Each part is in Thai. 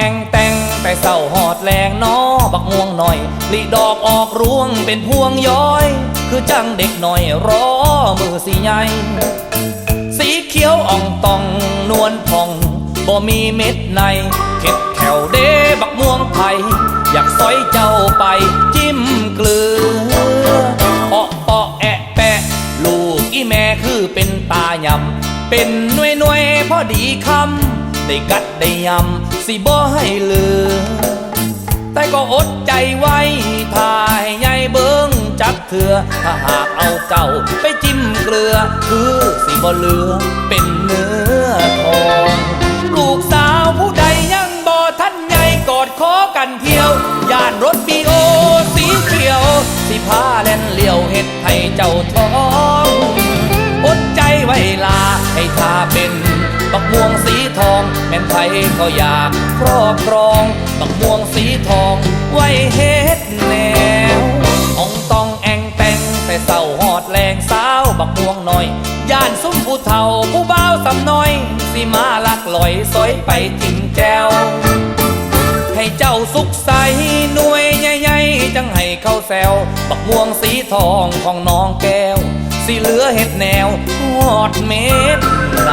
แองแต่งแต่เศร้าหอดแรงนอบักม่วงหน่อยรีดอกออกร่วงเป็นพวงย้อย คือจังเด็กหน่อยรอมือสีใหญ่สีเขียวอ่องตองนวลพองบ่มีเม็ดในเข็ดแถวเดบักม่วงไผ่อยากซอยเจ้าไปจิ้มเกลือเปาะเปาะแอะแปะ ลูกอีแม่คือเป็นตายำเป็นหน่วยหน่วยพอดีคำได้กัดได้ยำ สิบ่ให้เหลือ แต่ก็อดใจไว้ถ่ายใหญ่เบิ้งจักเถื่อถ้าหากเอาเจ้าไปจิ้มเกลือ คือสิบ่เหลือเป็นเนื้อทองลูกสาวผู้ใดยังบ่ทันใหญ่กอดคอกันเที่ยวย่านรถบีโอสีเขียว สิพาแล่นเลี้ยวเฮ็ดให้เจ้าท้อง อดใจไว้ลาให้ทาเป็นบักม่วงสีทอง แม่นไผก็อยากครอบครองบักม่วงสีทองไว้เฮ็ดแนวองตองแองแตงแต่เศร้าหอดแรงสาวบักม่วงหน่อยย่านซุ้มผู้เฒ่าผู้บ่าวสำน้อย สิมาลักลอยสอยไปทิ้งแจวให้เจ้าสุขใสหน่วยใหญ่ๆจังให้เข้าแซวบักม่วงสีทองของน้องแก้ว สิเหลือเห็ดแนวหอดเม็ดไหล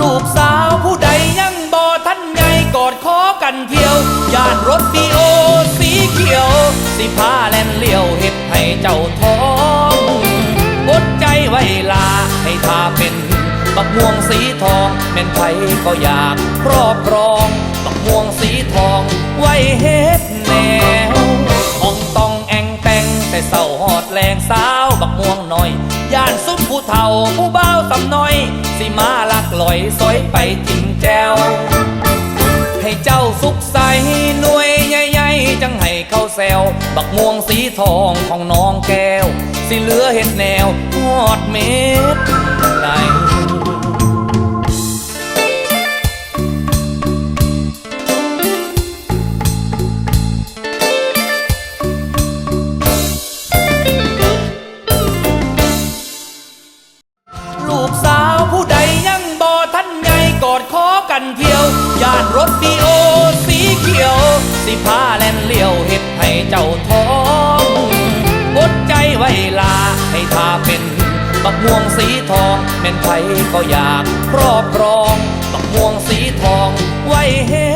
ลูกสาวผู้ใดยังบ่ทันใหญ่กอดคอกันเที่ยว ยานรถดีโอสีเขียว สิพาแล่นเลี้ยวเฮ็ดให้เจ้าท้องอดใจไว้ลาให้ทาเป็น บักม่วงสีทองแม่นไผก็อยากครอบครอง บักม่วงสีทองไว้เฮ็ดแน ย่านซุ้มผู้เฒ่าผู้เบ้าวสำน้อย สิมาลักลอยสอยไปจิ้มแจวให้เจ้าสุขใสหน่วยใหญ่ๆจังให้เข้าแซว บักม่วงสีทองของน้องแก้ว สิเหลือเห็ดแนวหอดเม็ดไหน ยวย่านรถดีโอสีเขียว สิพาแล่นเลี้ยวเห็ดให้เจ้าท้องอดใจไว้ลาให้ทาเป็นบักม่วงสีทองแม่นไผก็อยากครอบครอง บักม่วงสีทองไว้เฮ็